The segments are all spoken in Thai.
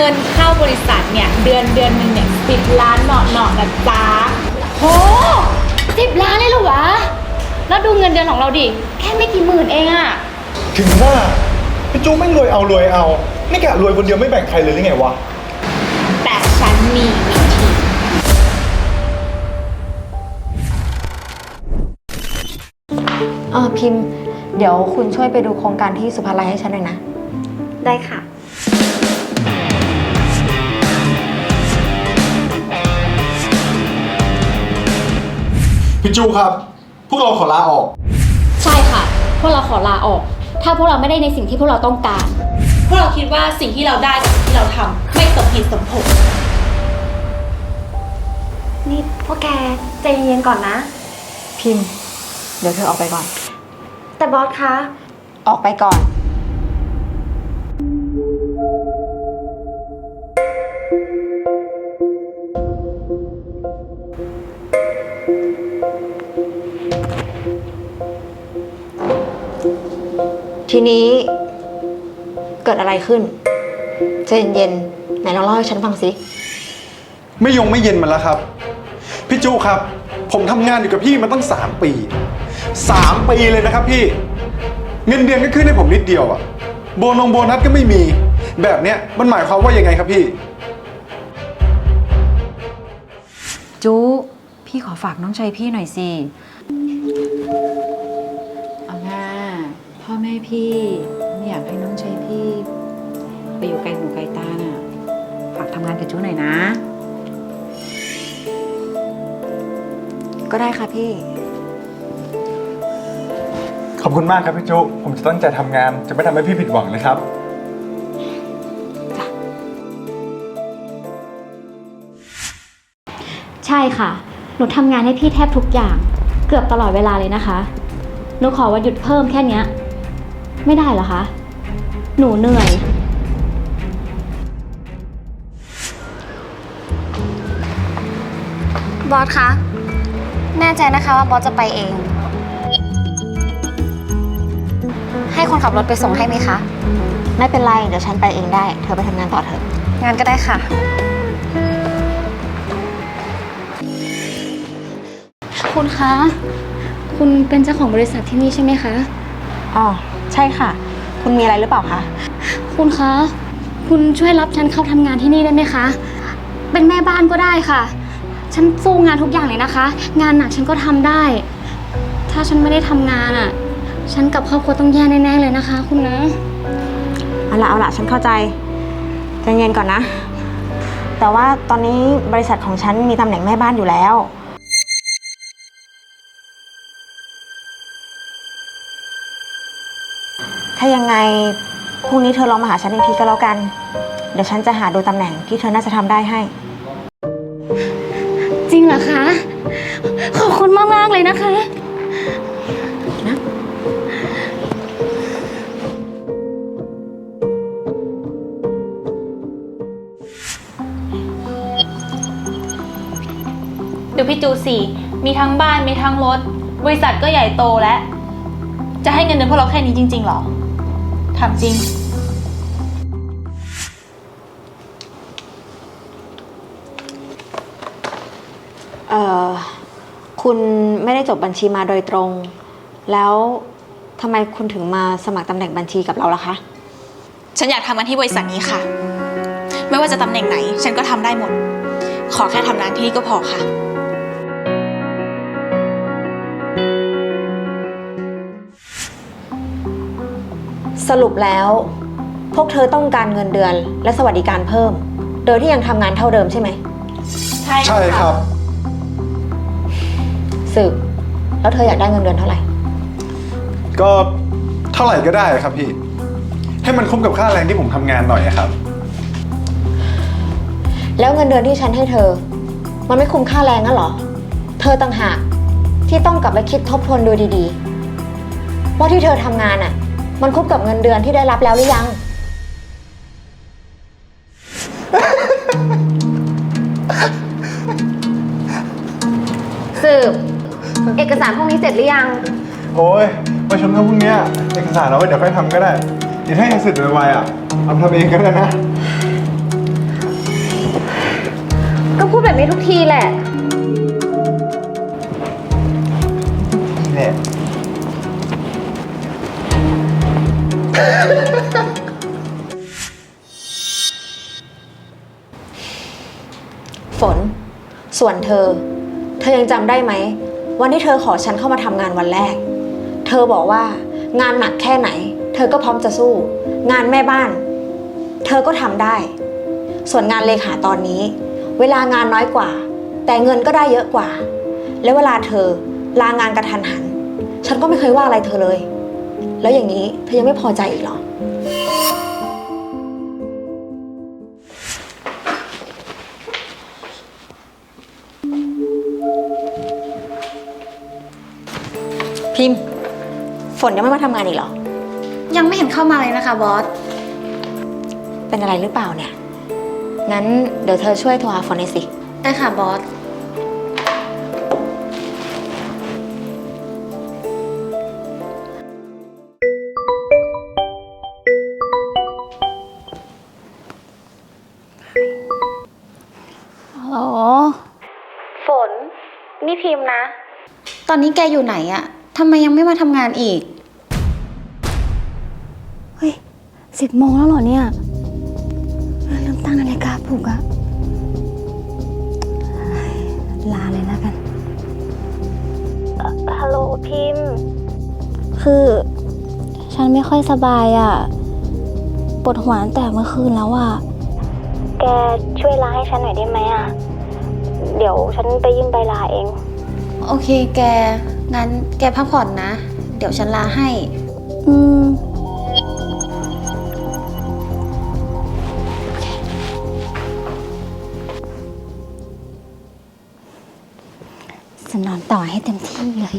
เงินเข้าบริษัทเนี่ยเดือนเดือนหนึ่งเนี่ยสิบล้านเนาะเนาะนะจ๊ะโหสิบล้านเลยเหรอวะ แล้วดูเงินเดือนของเราดิ แค่ไม่กี่หมื่นเองอะถึงว่าพี่จูไม่งรวยเอารวยเอาไม่กะรวยคนเดียวไม่แบ่งใครเลยหรือไงวะ แต่ฉันมีวิธีเออพิมพ์ เดี๋ยวคุณช่วยไปดูโครงการที่สุภาลัยให้ฉันหน่อยนะ ได้ค่ะ พี่จูครับ พวกเราขอลาออก ใช่ค่ะ พวกเราขอลาออก ถ้าพวกเราไม่ได้ในสิ่งที่พวกเราต้องการ พวกเราคิดว่าสิ่งที่เราได้กับสิ่งที่เราทำไม่สมเหตุสมผล นี่พวกแกใจเย็นๆก่อนนะ พิมพ์ เดี๋ยวเธอออกไปก่อน แต่บอสคะ ออกไปก่อน ทีนี้เกิดอะไรขึ้นใจเย็นๆไหนลองเล่าให้ฉันฟังสิ ไม่ยงไม่เย็นมันแล้วครับ พี่จูครับ ผมทำงานอยู่กับพี่มาตั้ง 3 ปี 3 ปีเลยนะครับพี่ เงินเดือนก็ขึ้นให้ผมนิดเดียวอะโบนงโบนัสก็ไม่มี แบบเนี้ยมันหมายความว่ายังไงครับพี่จุพี่ขอฝากน้องชายพี่หน่อยสิ ม่พี่ไม่อยากให้น้องชายพี่ ไปอยู่ไกลหูไกลตาน่ะ ฝากทำงานกับจูหน่อยนะ ก็ได้ค่ะพี่ ขอบคุณมากครับพี่จูผมจะตั้งใจทำงาน จะไม่ทำให้พี่ผิดหวังนะครับ ใช่ค่ะ หนูทำงานให้พี่แทบทุกอย่าง เกือบตลอดเวลาเลยนะคะ หนูขอวันหยุดเพิ่มแค่เนี้ย ไม่ได้เหรอคะ หนูเหนื่อย บอสคะ แน่ใจนะคะว่าบอสจะไปเอง ให้คนขับรถไปส่งให้ไหมคะ ไม่เป็นไร เดี๋ยวฉันไปเองได้ เธอไปทำงานต่อเถอะ งานก็ได้ค่ะ คุณคะ คุณเป็นเจ้าของบริษัทที่นี่ใช่ไหมคะ อ๋อใช่ค่ะ คุณมีอะไรหรือเปล่าคะ คุณคะ คุณช่วยรับฉันเข้าทำงานที่นี่ได้ไหมคะ เป็นแม่บ้านก็ได้ค่ะ ฉันสู้งานทุกอย่างเลยนะคะ งานหนักฉันก็ทำได้ ถ้าฉันไม่ได้ทำงานอะ ฉันกับครอบครัวต้องแย่แน่ๆเลยนะคะ คุณนะ เอาละเอาละฉันเข้าใจใจเย็นก่อนนะ แต่ว่าตอนนี้บริษัทของฉันมีตำแหน่งแม่บ้านอยู่แล้ว ถ้ายังไงพรุ่งนี้เธอลองมาหาฉันอีกทีก็แล้วกัน เดี๋ยวฉันจะหาดูตำแหน่งที่เธอน่าจะทำได้ให้ จริงเหรอคะ ขอบคุณมากๆเลยนะคะดูพี่จูสิมีทั้งบ้านมีทั้งรถ บริษัทก็ใหญ่โตแล้วจะให้เงินเดือนพวกเราแค่นี้จริงๆหรอ ถามจริง เอ่อ คุณไม่ได้จบบัญชีมาโดยตรง แล้วทำไมคุณถึงมาสมัครตำแหน่งบัญชีกับเราล่ะคะ ฉันอยากทำงานที่บริษัทนี้ค่ะ ไม่ว่าจะตำแหน่งไหน ฉันก็ทำได้หมด ขอแค่ทำงานที่นี่ก็พอค่ะ สรุปแล้ว พวกเธอต้องการเงินเดือนและสวัสดิการเพิ่ม โดยที่ยังทำงานเท่าเดิมใช่ไหมใช่ใช่ครับ สืบแล้วเธออยากได้เงินเดือนเท่าไหร่ ก็เท่าไหร่ก็ได้ครับพี่ ให้มันคุ้มกับค่าแรงที่ผมทำงานหน่อยอะครับ แล้วเงินเดือนที่ฉันให้เธอ มันไม่คุ้มค่าแรงงั้นเหรอ เธอต่างหากที่ต้องกลับไปคิดทบทวนดูดีๆ ว่าที่เธอทำงานอะ มันคุ้มกับเงินเดือนที่ได้รับแล้วหรือยัง สืบ เอกสารพวกนี้เสร็จหรือยัง โอ้ยประชุมเท่าพรุ่งเนี้ยเอกสารเอาไว้เดี๋ยวค่อยทำก็ได้เดี๋ยวถ้ายังเสร็จไวๆอะเอาทำเองก็ได้นะแบบนี้ทุกทีแหละ นี่แหละ ฝน ส่วนเธอ เธอยังจำได้ไหม วันที่เธอขอฉันเข้ามาทำงานวันแรก เธอบอกว่างานหนักแค่ไหน เธอก็พร้อมจะสู้ งานแม่บ้าน เธอก็ทำได้ ส่วนงานเลขาตอนนี้ เวลางานน้อยกว่า แต่เงินก็ได้เยอะกว่า แล้วเวลาเธอลางานกระทันหัน ฉันก็ไม่เคยว่าอะไรเธอเลย แล้วอย่างนี้เธอยังไม่พอใจอีกเหรอ พิมพ์ ฝนยังไม่มาทำงานอีกเหรอ ยังไม่เห็นเข้ามาเลยนะคะบอส เป็นอะไรหรือเปล่าเนี่ย งั้นเดี๋ยวเธอช่วยโทรหาฝนหน่อยสิ ได้ค่ะบอส ฮัลโหลฝน นี่พิมพ์นะ ตอนนี้แกอยู่ไหนอะทำไมยังไม่มาทำงานอีก เฮ้ยสิบโมงแล้วเหรอเนี่ยเออลืมตั้งนาฬิกาปลุกอะเฮ้ยลาเลยแล้วกัน ฮัลโหลพิมพ์ คือ ฉันไม่ค่อยสบายอะปวดหัวตั้งแต่เมื่อคืนแล้วอะ แกช่วยลาให้ฉันหน่อยได้ไหมอะเดี๋ยวฉันไปยื่นใบลาเอง โอเคแก งั้นแกพักผ่อนนะ เดี๋ยวฉันลาให้ อืมจะนอนต่อให้เต็มที่เลย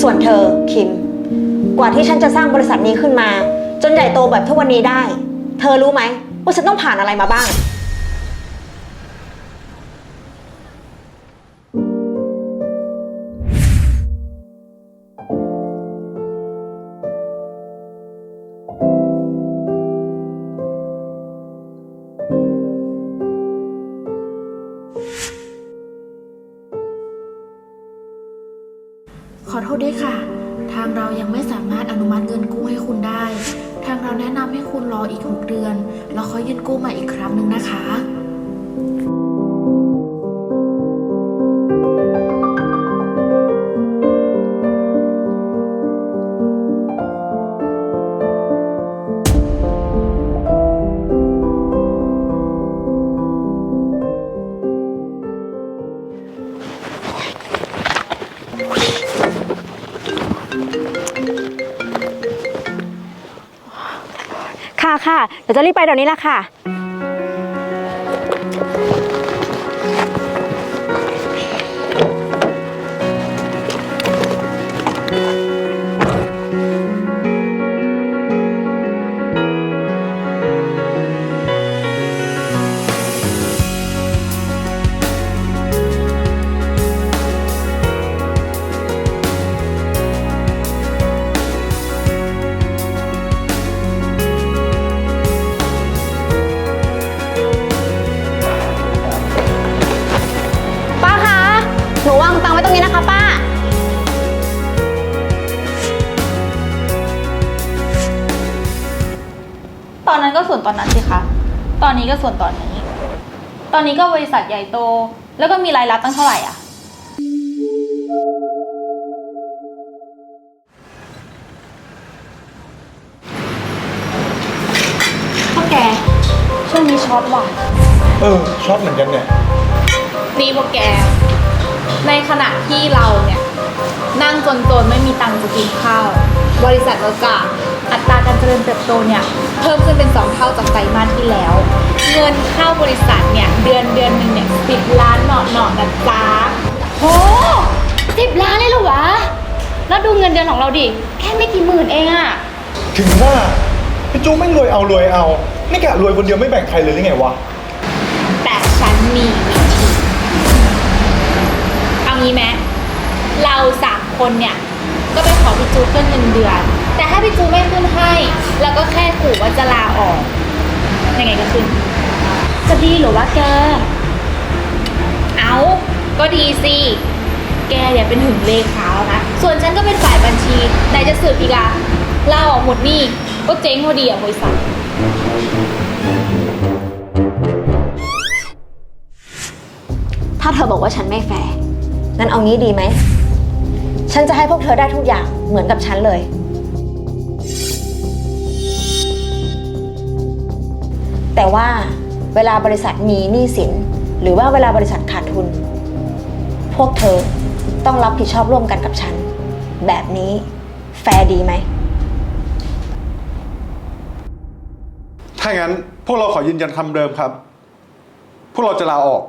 ส่วนเธอคิม กว่าที่ฉันจะสร้างบริษัทนี้ขึ้นมา จนใหญ่โตแบบทุกวันนี้ได้ เธอรู้ไหมว่าฉันต้องผ่านอะไรมาบ้าง ด้วยค่ะ ทางเรายังไม่สามารถอนุมัติเงินกู้ให้คุณได้ ทางเราแนะนำให้คุณรออีก 6 เดือน แล้วค่อยยื่นกู้มาอีกครั้งหนึ่งนะคะ เดี๋ยวจะรีบไปเดี๋ยวนี้ละค่ะ ส่วนตอนนั้นสิคะ ตอนนี้ก็ส่วนตอนนี้ ตอนนี้ก็บริษัทใหญ่โต แล้วก็มีรายรับตั้งเท่าไหร่อะพ่อแก ช่วงนี้ช็อตว่ะ เออช็อตเหมือนกันเนี่ยนี่พวกแก ในขณะที่เราเนี่ย นั่งจนๆไม่มีตังค์จะกินข้าว บริษัทเราจะ อัตราการเจริญเติบโตเนี่ยเพิ่มขึ้นเป็น 2 เท่าจากไตรมาสที่แล้ว เงินเข้าบริษัทเนี่ยเดือนเดือนหนึ่งเนี่ยสิบล้านหนอหนอนะจ๊ะโหสิบล้านเลยเหรอวะ แล้วดูเงินเดือนของเราดิ แค่ไม่กี่หมื่นเองอะถึงว่าพี่จูแม่งรวยเอารวยเอานี่กะรวยคนเดียวไม่แบ่งใครเลยหรือไงวะ แต่ฉันมีวิธีเอางี้ไหมเราสามคคนเนี่ย ก็ไปขอพี่จูขึ้นเงินเดือน แต่ถ้าพี่จูไม่ขึ้นให้แล้วก็แค่ขู่ว่าจะลาออก ยังไงก็ขึ้น จะดีเหรือว่าแก เอาก็ดีสิ แกเนี่ยเป็นถึงเลขาแล้วนะ ส่วนฉันก็เป็นฝ่ายบัญชีไหนจะสืบอีกอะลาออกหมดหนี่ก็เจ๊งพอดีอะบริษัท ถ้าเธอบอกว่าฉันไม่แฟร์งั้นเอางี้ดีไหม ฉันจะให้พวกเธอได้ทุกอย่างเหมือนกับฉันเลย แต่ว่าเวลาบริษัทมีหนี้สิน หรือว่าเวลาบริษัทขาดทุน พวกเธอต้องรับผิดชอบร่วมกันกับฉัน แบบนี้แฟร์ดีไหม ถ้างั้นพวกเราขอยืนยันคำเดิมครับ พวกเราจะลาออก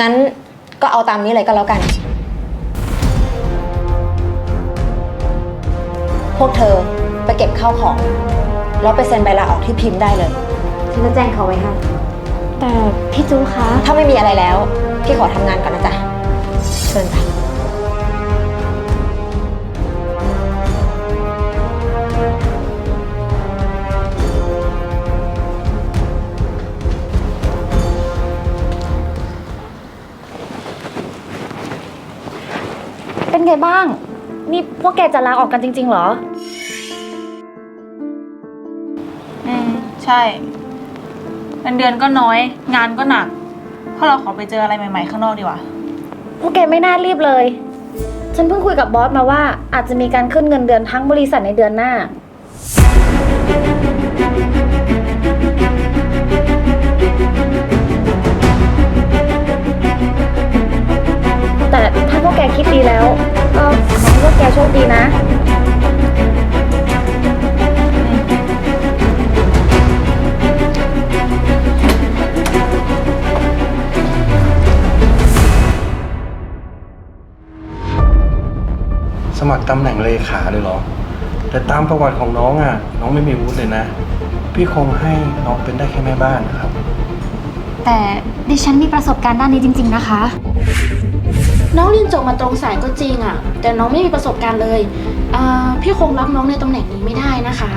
งั้นก็เอาตามนี้เลยก็แล้วกัน พวกเธอไปเก็บข้าวของ แล้วไปเซ็นใบลาออกที่พิมพ์ได้เลย ฉันจะแจ้งเขาไว้ให้ แต่พี่จูคะ ถ้าไม่มีอะไรแล้ว พี่ขอทำงานก่อนนะจ๊ะ เชิญจ้ะ เป็นไงบ้าง นี่พวกแกจะลาออกกันจริง ๆ เหรอ อืม ใช่เงินเดือนก็น้อย งานก็หนักเพราะเราขอไปเจออะไรใหม่ๆข้างนอกดีกว่า พวกแกไม่น่ารีบเลย ฉันเพิ่งคุยกับบอสมาว่า อาจจะมีการขึ้นเงินเดือนทั้งบริษัทในเดือนหน้า ตำแหน่งเลขาเลยเหรอ แต่ตามประวัติของน้องอะ น้องไม่มีวุฒิเลยนะ พี่คงให้น้องเป็นได้แค่แม่บ้านนะครับ แต่ดิฉันมีประสบการณ์ด้านนี้จริง ๆ นะคะ น้องเรียนจบมาตรงสายก็จริงอะแต่น้องไม่มีประสบการณ์เลยอ่าพี่คงรับน้องในตำแหน่งนี้ไม่ได้นะคะ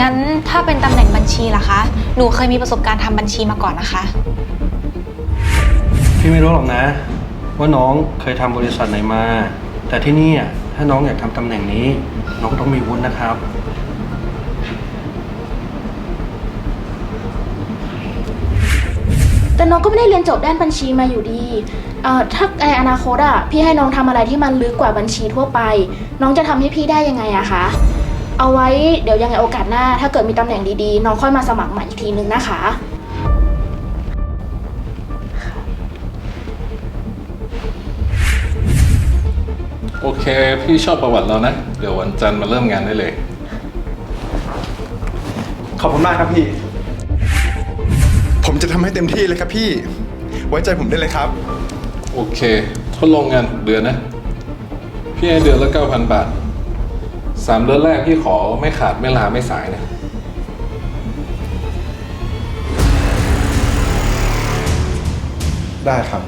งั้นถ้าเป็นตำแหน่งบัญชีล่ะคะ หนูเคยมีประสบการณ์ทำบัญชีมาก่อนนะคะ พี่ไม่รู้หรอกนะ ว่าน้องเคยทำบริษัทไหนมา แต่ที่นี่อะถ้าน้องอยากทำตำแหน่งนี้ น้องต้องมีวุฒินะครับ แต่น้องก็ไม่ได้เรียนจบด้านบัญชีมาอยู่ดีเอ่อถ้าในอนาคตอะพี่ให้น้องทำอะไรที่มันลึกกว่าบัญชีทั่วไป น้องจะทำให้พี่ได้ยังไงอะคะ เอาไว้เดี๋ยวยังไงโอกาสหน้า ถ้าเกิดมีตำแหน่งดีๆ น้องค่อยมาสมัครใหม่อีกทีนึงนะคะ โอเค พี่ชอบประวัติเรานะ เดี๋ยววันจันทร์มาเริ่มงานได้เลย ขอบคุณมากครับพี่ ผมจะทำให้เต็มที่เลยครับพี่ ไว้ใจผมได้เลยครับ โอเคทดลองงานหกเดือนนะ พี่ให้เดือนละเก้าพันบาทสามเดือนแรกพี่ขอไม่ขาดไม่ลาไม่สายนะ ได้ครับ